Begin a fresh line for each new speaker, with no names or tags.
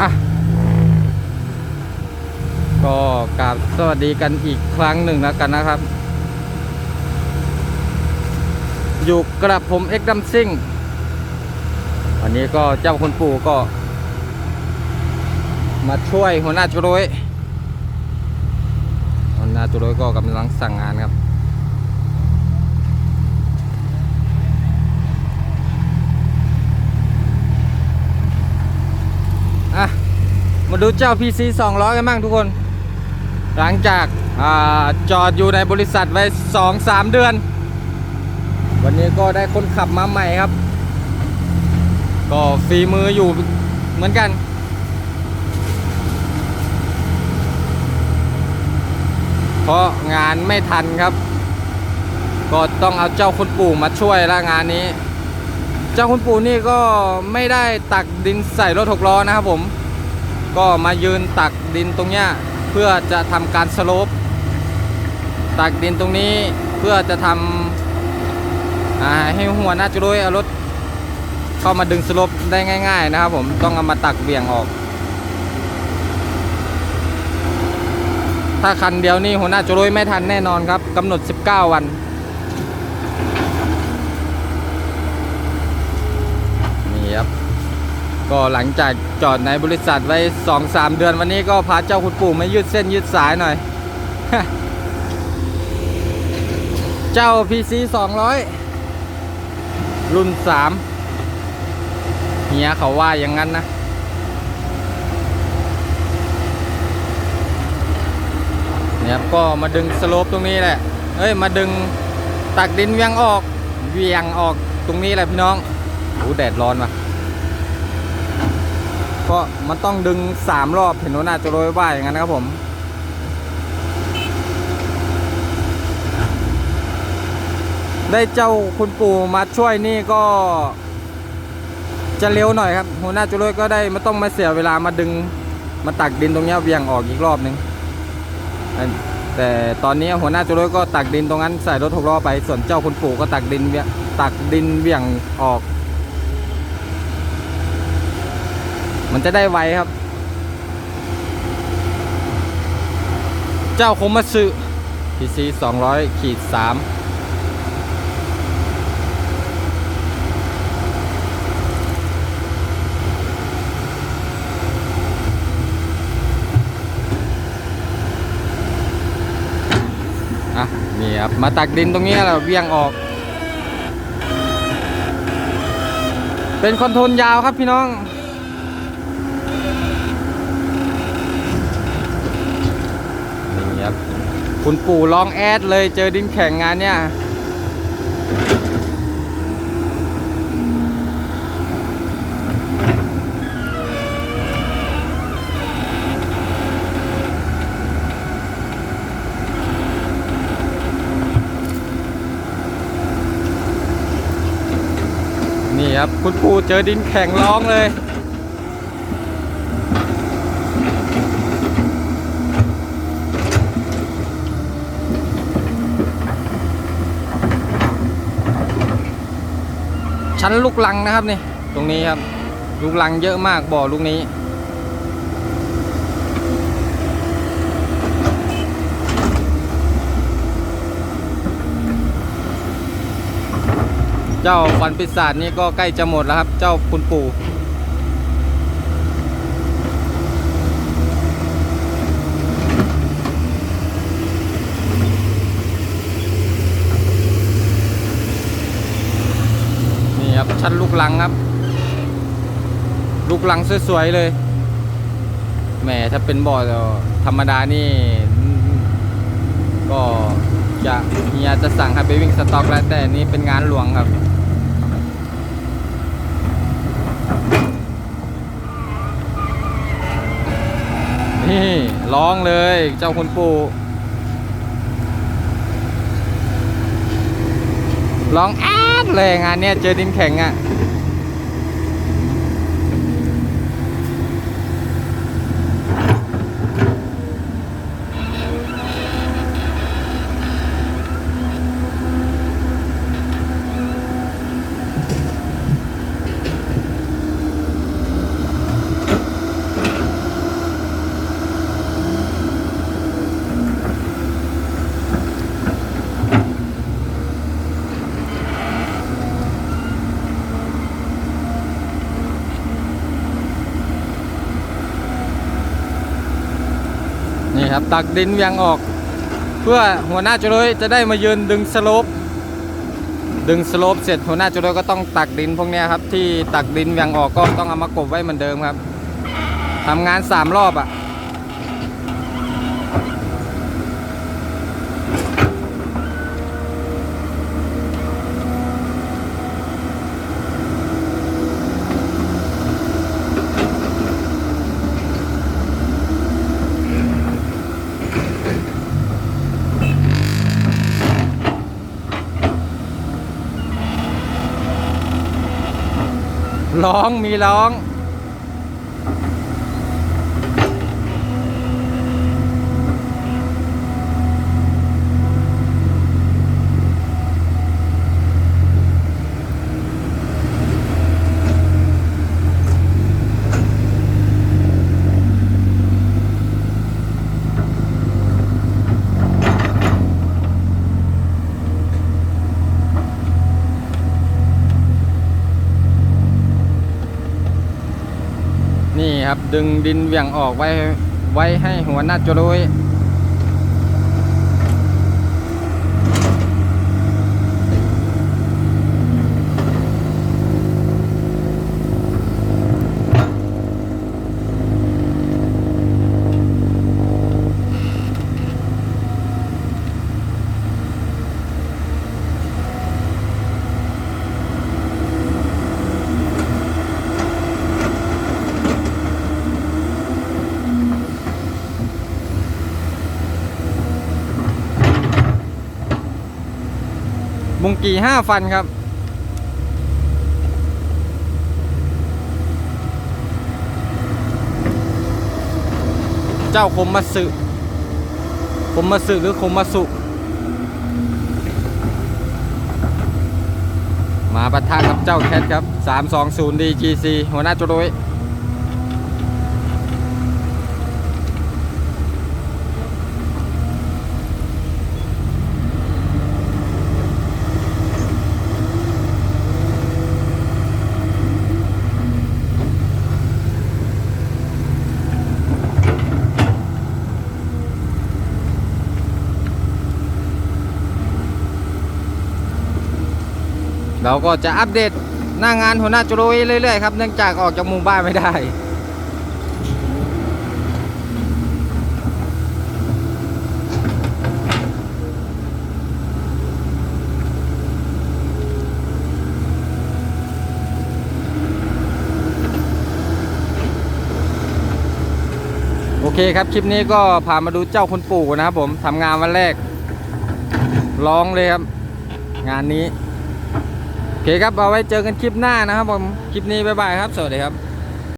อะก็กราบสวัสดีกันอีกครั้งหนึ่งแล้วกันนะครับ อยู่กระผมเอ็กดัมซิงวันนี้ก็เจ้าคุณปู่ก็ มาช่วยหัวหน้าจุโรยหัวหน้าจุโรยก็กำลังสั่งงานครับ มาดูเจ้า PC 200 กันบ้างทุกคน หลังจากอาจอดอยู่ในบริษัทไว้ 2-3 เดือน วันนี้ก็ได้คนขับมาใหม่ครับ ก็ฝีมืออยู่เหมือนกันเพราะงานไม่ทันครับ ก็ต้องเอาเจ้าคุณปู่มาช่วยละงานนี้ เจ้าคุณปู่นี่ก็ไม่ได้ตักดินใส่รถหกล้อนะครับผม ก็มายืนตักดินตรงเนี้ยเพื่อจะทำการสโลปตักดินตรงนี้เพื่อจะทำให้หัวหน้าจุด้ยเอารถเข้ามาดึงสโลปได้ง่าย ๆ นะครับ ผมต้องเอามาตักเบี่ยงออก ถ้าคันเดียวนี่หัวหน้าจุด้ยไม่ทันแน่นอนครับกำหนด 19 วันครับ ก็หลังจากจอดในบริษัทไว้2-3เดือนวันนี้ก็พาเจ้าคุณปู่มายืดเส้นยืดสายหน่อย เจ้า PC 200 รุ่น3เฮียเขาว่าอย่างนั้นนะ เนี่ยก็มาดึงสโลปตรงนี้แหละ เอ้ย มาดึงตักดินเวียงออก เวียงออกตรงนี้แหละพี่น้องโอ้แดดร้อนว่ะ เพราะมันต้องดึงสามรอบเห็นว่าน่าจะโรยว่าอย่างนั้นนะครับผมได้เจ้าคุณปู่มาช่วยนี่ก็ จะเร็วหน่อยครับหัวหน้าจุโรยก็ได้ไม่ต้องมาเสียเวลามาดึงมาตักดินตรงนี้เวียงออกอีกรอบหนึ่งแต่ตอนนี้หัวหน้าจุโรยก็ตักดินตรงนั้นใส่รถหกล้อไปส่วนเจ้าคุณปู่ก็ตักดินเวียตักดินเวียงออก มันจะได้ไวครับ เจ้าคมมาสึ PC 200ขีด3อะนี่ครับ มาตักดินตรงนี้แล้วเวียงออก เป็นคอนโทรลยาวครับพี่น้อง นี่ครับ คุณปู่ลองแอดเลยเจอดินแข่งงานเนี่ย นี่ครับ คุณปู่เจอดินแข่งร้องเลย ชั้นลูกลังนะครับนี่ตรงนี้ครับ ลูกลังเยอะมากบ่อลูกนี้ เจ้าฟันปิศาจนี่ก็ใกล้จะหมดแล้วครับ เจ้าคุณปู่ นี่ครับ ชั้นลูกลังครับ ลูกลังสวยๆเลย แหมถ้าเป็นบ่อธรรมดานี่ ก็จะเฮียจะสั่งให้ไปวิ่งสต็อกแล้วแต่นี้เป็นงานหลวงครับนี่ร้องเลยเจ้าคุณปู่ร้องแอ ดเลยงานเนี้ยเจอดินแข็งอะ่ นี่ครับตักดินเวียงออก เพื่อหัวหน้าจุลยจะได้มายืนดึงสโลปดึงสโลปเสร็จหัวหน้าจุลยก็ต้องตักดินพวกนี้ครับที่ตักดินเวียงออกก็ต้องเอามากบไว้เหมือนเดิมครับทำงานสามรอบอะ่ะ ร้องมีร้อง นี่ ครับ ดึงดินเหวี่ยงออกไว้ไว้ให้หัวหน้าจรวย กี่ห้าฟันครับ เจ้าคมมาสึคมมาสึหรือคมมาสุ มาปะทะกับเจ้าแคทครับ 320 DGC หัวหน้าจุดย เราก็จะอัปเดตหน้างานหัวหน้าจุโรยเรื่อยๆครับ เนื่องจากออกจากหมู่บ้านไม่ได้โอเคครับ คลิปนี้ก็พามาดูเจ้าคุณปู่นะครับผมทำงานวันแรก ร้องเลยครับ งานนี้ เคครับ เอาไว้เจอกันคลิปหน้านะครับผม คลิปนี้ บ๊ายบายครับ สวัสดีครับ